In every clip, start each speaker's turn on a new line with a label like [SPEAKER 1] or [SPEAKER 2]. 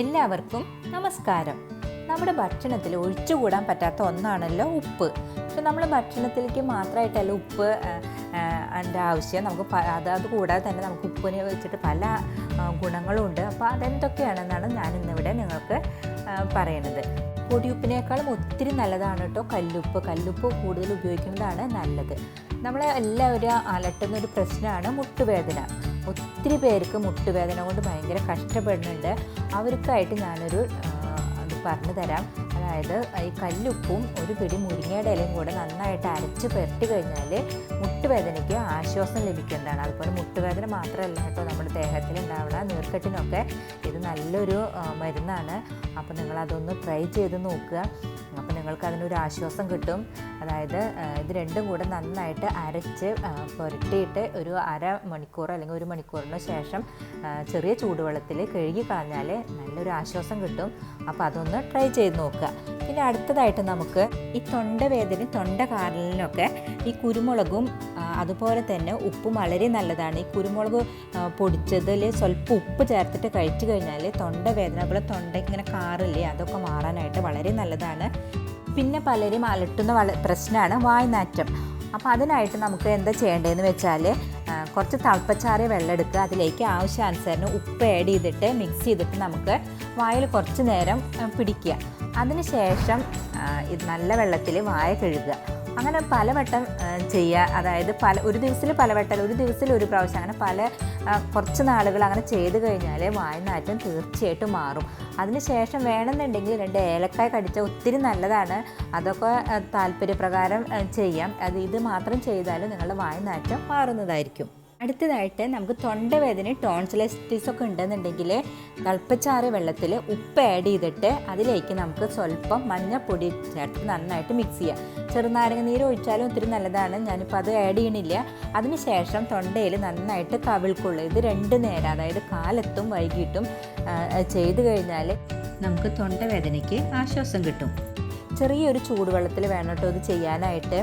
[SPEAKER 1] എല്ലാവർക്കും നമസ്കാരം. നമ്മുടെ ഭക്ഷണത്തിൽ ഒഴിച്ചുകൂടാൻ പറ്റാത്ത ഒന്നാണല്ലോ ഉപ്പ്. പക്ഷെ നമ്മൾ ഭക്ഷണത്തിലേക്ക് മാത്രമായിട്ടല്ല ഉപ്പ് അതിന്റെ ആവശ്യം. നമുക്ക് അത് കൂടാതെ തന്നെ നമുക്ക് ഉപ്പിനെ വെച്ചിട്ട് പല ഗുണങ്ങളുമുണ്ട് അപ്പോൾ അതെന്തൊക്കെയാണെന്നാണ് ഞാൻ ഇന്നിവിടെ നിങ്ങൾക്ക് പറയുന്നത് പൊടിയുപ്പിനേക്കാളും ഒത്തിരി നല്ലതാണ് കേട്ടോ കല്ലുപ്പ്. കല്ലുപ്പ് കൂടുതൽ ഉപയോഗിക്കുന്നതാണ് നല്ലത്. നമ്മളെ എല്ലാവരും അലട്ടുന്ന ഒരു പ്രശ്നമാണ് മുട്ടുവേദന. ഒത്തിരി പേർക്ക് മുട്ടുവേദന കൊണ്ട് ഭയങ്കര കഷ്ടപ്പെടുന്നുണ്ട്. അവർക്കായിട്ട് ഞാനൊരു അത് പറഞ്ഞു തരാം. അതായത് ഈ കല്ലുപ്പും ഒരു പിടി മുരിങ്ങയുടെ ഇലയും കൂടെ നന്നായിട്ട് അരച്ച് പുരട്ടി കഴിഞ്ഞാൽ മുട്ടുവേദനയ്ക്ക് ആശ്വാസം ലഭിക്കുന്നതാണ്. അതുപോലെ മുട്ടുവേദന മാത്രമല്ല കേട്ടോ നമ്മുടെ ദേഹത്തിൽ ഉണ്ടാവുന്ന നീർക്കെട്ടിനൊക്കെ. ഇത് നല്ലൊരു മരുന്നാണ്. അപ്പോൾ നിങ്ങളതൊന്ന് ട്രൈ ചെയ്ത് നോക്കുക. നിങ്ങൾക്ക് അതിനൊരു ആശ്വാസം കിട്ടും. അതായത് ഇത് രണ്ടും കൂടെ നന്നായിട്ട് അരച്ച് പുരട്ടിയിട്ട് ഒരു അര മണിക്കൂർ അല്ലെങ്കിൽ ഒരു മണിക്കൂറിന് ശേഷം ചെറിയ ചൂടുവെള്ളത്തിൽ കഴുകി കളഞ്ഞാൽ നല്ലൊരു ആശ്വാസം കിട്ടും. അപ്പോൾ അതൊന്ന് ട്രൈ ചെയ്ത് നോക്കുക. പിന്നെ അടുത്തതായിട്ട് നമുക്ക് ഈ തൊണ്ടവേദന തൊണ്ട ഈ കുരുമുളകും അതുപോലെ തന്നെ ഉപ്പും വളരെ നല്ലതാണ്. ഈ കുരുമുളക് പൊടിച്ചതിൽ സ്വല്പം ഉപ്പ് ചേർത്തിട്ട് കഴിച്ചു കഴിഞ്ഞാൽ തൊണ്ടവേദന അതുപോലെ തൊണ്ട ഇങ്ങനെ കാറില്ലേ അതൊക്കെ മാറാനായിട്ട് വളരെ നല്ലതാണ്. പിന്നെ പലരും അലട്ടുന്ന വള പ്രശ്നമാണ് വായ്നാറ്റം. അപ്പോൾ അതിനായിട്ട് നമുക്ക് എന്താ ചെയ്യേണ്ടതെന്ന് വെച്ചാൽ കുറച്ച് തിളപ്പച്ചാറിയ വെള്ളം എടുക്കുക. അതിലേക്ക് ആവശ്യാനുസരണം ഉപ്പ് ആഡ് ചെയ്തിട്ട് മിക്സ് ചെയ്തിട്ട് നമുക്ക് വായിൽ കുറച്ച് നേരം പിടിക്കുക. അതിനുശേഷം ഇത് നല്ല വെള്ളത്തിൽ വായ കഴുകുക. അങ്ങനെ പലവട്ടം ചെയ്യുക. അതായത് പല ഒരു ദിവസത്തിൽ പലവട്ടം ഒരു ദിവസത്തിൽ ഒരു പ്രാവശ്യം അങ്ങനെ പല കുറച്ച് നാളുകൾ അങ്ങനെ ചെയ്ത് കഴിഞ്ഞാൽ വായനാറ്റം തീർച്ചയായിട്ടും മാറും. അതിനുശേഷം വേണമെന്നുണ്ടെങ്കിൽ രണ്ട് ഏലക്കായ കടിച്ചാൽ ഒത്തിരി നല്ലതാണ്. അതൊക്കെ താല്പര്യപ്രകാരം ചെയ്യാം. അത് ഇത് മാത്രം ചെയ്താലും നിങ്ങളുടെ വായനാറ്റം മാറുന്നതായിരിക്കും. അടുത്തതായിട്ട് നമുക്ക് തൊണ്ടവേദന ടോൺസിലൈറ്റിസ് ഒക്കെ ഉണ്ടെന്നുണ്ടെങ്കിൽ തിളപ്പിച്ചാറിയ വെള്ളത്തിൽ ഉപ്പ് ആഡ് ചെയ്തിട്ട് അതിലേക്ക് നമുക്ക് സ്വല്പം മഞ്ഞപ്പൊടി ചേർത്ത് നന്നായിട്ട് മിക്സ് ചെയ്യാം. ചെറുനാരങ്ങ നീര് ഒഴിച്ചാലും ഒത്തിരി നല്ലതാണ്. ഞാനിപ്പോൾ അത് ആഡ് ചെയ്യണില്ല. അതിനുശേഷം തൊണ്ടയിൽ നന്നായിട്ട് കവിൾക്കുള്ളൂ ഇത് രണ്ട് നേരം അതായത് കാലത്തും വൈകിട്ടും ചെയ്തു കഴിഞ്ഞാൽ നമുക്ക് തൊണ്ടവേദനയ്ക്ക് ആശ്വാസം കിട്ടും. ചെറിയൊരു ചൂടുവെള്ളത്തിൽ വേണം കേട്ടോ ഇത് ചെയ്യാനായിട്ട്.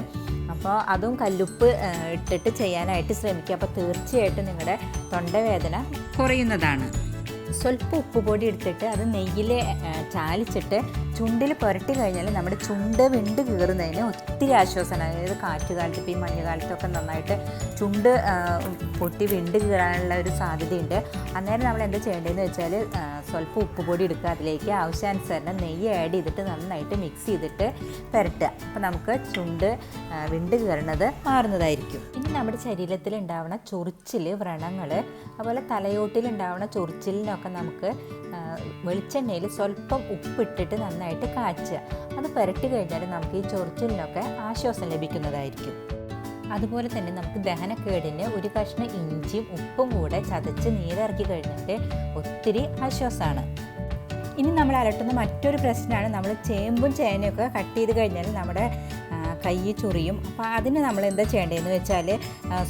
[SPEAKER 1] അപ്പോൾ അതും കല്ലുപ്പ് ഇട്ടിട്ട് ചെയ്യാനായിട്ട് ശ്രമിക്കുക. അപ്പോൾ തീർച്ചയായിട്ടും നിങ്ങളുടെ തൊണ്ടവേദന കുറയുന്നതാണ്. സ്വല്പം ഉപ്പുപൊടി എടുത്തിട്ട് അത് നെയ്യിൽ ചാലിച്ചിട്ട് ചുണ്ടിൽ പുരട്ടി കഴിഞ്ഞാൽ നമ്മുടെ ചുണ്ട് വിണ്ട് കീറുന്നതിന് ഒത്തിരി ആശ്വാസമാണ്. അതായത് കാറ്റുകാലത്ത് ഇപ്പോൾ ഈ മഞ്ഞുകാലത്തൊക്കെ നന്നായിട്ട് ചുണ്ട് പൊട്ടി വിണ്ട് കീറാനുള്ള ഒരു സാധ്യതയുണ്ട്. അന്നേരം നമ്മൾ എന്താ ചെയ്യേണ്ടതെന്ന് വെച്ചാൽ സ്വല്പം ഉപ്പുപൊടി എടുക്കുക. അതിലേക്ക് ആവശ്യാനുസരണം നെയ്യ് ആഡ് ചെയ്തിട്ട് നന്നായിട്ട് മിക്സ് ചെയ്തിട്ട് പുരട്ടുക. അപ്പോൾ നമുക്ക് ചുണ്ട് വിണ്ട് കീറണത് മാറുന്നതായിരിക്കും. പിന്നെ നമ്മുടെ ശരീരത്തിൽ ഉണ്ടാവുന്ന ചൊറിച്ചിൽ വ്രണങ്ങൾ അതുപോലെ തലയോട്ടിൽ ഉണ്ടാവുന്ന ചൊറിച്ചിലിനൊക്കെ നമുക്ക് വെളിച്ചെണ്ണയിൽ സ്വല്പം ഉപ്പിട്ടിട്ട് നന്നായിട്ട് കാച്ചുക. അത് പുരട്ടി കഴിഞ്ഞാൽ നമുക്ക് ഈ ചൊറിച്ചിലിനൊക്കെ ആശ്വാസം ലഭിക്കുന്നതായിരിക്കും. അതുപോലെ തന്നെ നമുക്ക് ദഹനക്കേടിന് ഒരു കഷ്ണം ഇഞ്ചിയും ഉപ്പും കൂടെ ചതച്ച് നീരിറക്കി കഴിഞ്ഞിട്ട് ഒത്തിരി ആശ്വാസമാണ്. ഇനി നമ്മൾ അലട്ടുന്ന മറ്റൊരു പ്രശ്നമാണ് നമ്മൾ ചേമ്പും ചേനയൊക്കെ കട്ട് ചെയ്ത് കഴിഞ്ഞാൽ നമ്മുടെ കൈ ചൊറിയും. അപ്പോൾ അതിന് നമ്മൾ എന്താ ചെയ്യേണ്ടതെന്ന് വെച്ചാൽ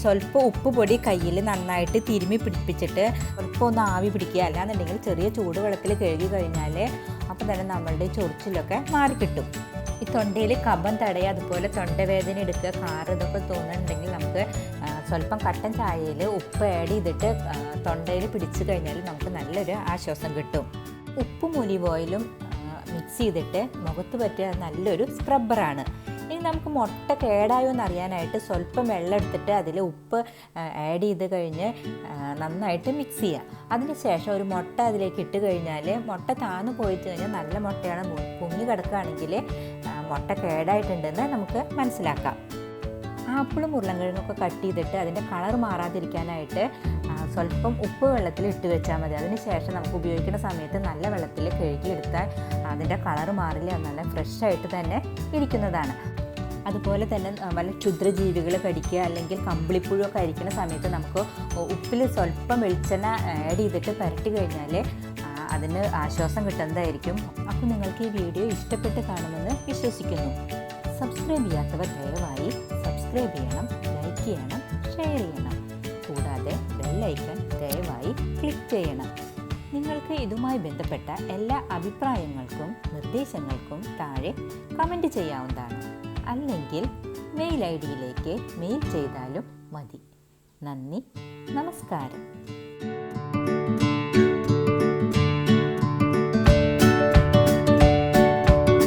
[SPEAKER 1] സ്വല്പം ഉപ്പ് പൊടി കയ്യിൽ നന്നായിട്ട് തിരുമ്മി പിടിപ്പിച്ചിട്ട് സ്വല്പം ഒന്ന് ആവി പിടിക്കുക. അല്ലാന്നുണ്ടെങ്കിൽ ചെറിയ ചൂടുവെള്ളത്തിൽ കഴുകി കഴിഞ്ഞാൽ അപ്പോൾ തന്നെ നമ്മളുടെ ചൊറിച്ചിലൊക്കെ മാറിക്കിട്ടും. ഈ തൊണ്ടയിൽ കബം തടയുക അതുപോലെ തൊണ്ടവേദന എടുക്കുക കാറ് ഇതൊക്കെ തോന്നുന്നുണ്ടെങ്കിൽ നമുക്ക് സ്വല്പം കട്ടൻ ചായയിൽ ഉപ്പ് ആഡ് ചെയ്തിട്ട് തൊണ്ടയിൽ പിടിച്ചു കഴിഞ്ഞാൽ നമുക്ക് നല്ലൊരു ആശ്വാസം കിട്ടും. ഉപ്പും ഒലിവ് ഓയിലും മിക്സ് ചെയ്തിട്ട് മുഖത്ത് പറ്റിയ നല്ലൊരു സ്ക്രബ്ബറാണ് ഇനി നമുക്ക് മുട്ട കേടായോ എന്നറിയാനായിട്ട് സ്വല്പം വെള്ളം എടുത്തിട്ട് അതിൽ ഉപ്പ് ആഡ് ചെയ്ത് കഴിഞ്ഞ് നന്നായിട്ട് മിക്സ് ചെയ്യുക. അതിനുശേഷം ഒരു മുട്ട അതിലേക്ക് ഇട്ട് കഴിഞ്ഞാൽ മുട്ട താന്നു പോയിട്ട് കഴിഞ്ഞാൽ നല്ല മുട്ടയാണ്. പൊങ്ങി കിടക്കുകയാണെങ്കിൽ മുട്ട കേടായിട്ടുണ്ടെന്ന് നമുക്ക് മനസ്സിലാക്കാം. ആപ്പിളും ഉരുളൻകിഴങ്ങൊക്കെ കട്ട് ചെയ്തിട്ട് അതിന്റെ കളർ മാറാതിരിക്കാനായിട്ട് സ്വല്പം ഉപ്പ് വെള്ളത്തിൽ ഇട്ട് വെച്ചാൽ മതി. അതിന് ശേഷം നമുക്ക് ഉപയോഗിക്കുന്ന സമയത്ത് നല്ല വെള്ളത്തിൽ കഴുകിയെടുത്താൽ അതിന്റെ കളർ മാറില്ല നല്ല ഫ്രഷ് ആയിട്ട് തന്നെ ഇരിക്കുന്നതാണ്. അതുപോലെ തന്നെ വല്ല ക്ഷുദ്രജീവികൾ കടിക്കുക അല്ലെങ്കിൽ കമ്പിളിപ്പുഴൊക്കെ അരിക്കുന്ന സമയത്ത് നമുക്ക് ഉപ്പിൽ സ്വല്പം വെളിച്ചെണ്ണ ആഡ് ചെയ്തിട്ട് പുരട്ടി കഴിഞ്ഞാൽ അതിന് ആശ്വാസം കിട്ടുന്നതായിരിക്കും. അപ്പോൾ നിങ്ങൾക്ക് ഈ വീഡിയോ ഇഷ്ടപ്പെട്ട് കാണുമെന്ന് വിശ്വസിക്കുന്നു. സബ്സ്ക്രൈബ് ചെയ്യാത്തവർ ദയവായി സബ്സ്ക്രൈബ് ചെയ്യണം ലൈക്ക് ചെയ്യണം ഷെയർ ചെയ്യണം. കൂടാതെ ബെല്ലൈക്കൺ ദയവായി ക്ലിക്ക് ചെയ്യണം. നിങ്ങൾക്ക് ഇതുമായി ബന്ധപ്പെട്ട എല്ലാ അഭിപ്രായങ്ങൾക്കും നിർദ്ദേശങ്ങൾക്കും താഴെ കമന്റ് ചെയ്യാവുന്നതാണ്. അല്ലെങ്കിൽ മെയിൽ ഐ ഡിയിലേക്ക് മെയിൽ ചെയ്താലും മതി. നന്ദി നമസ്കാരം.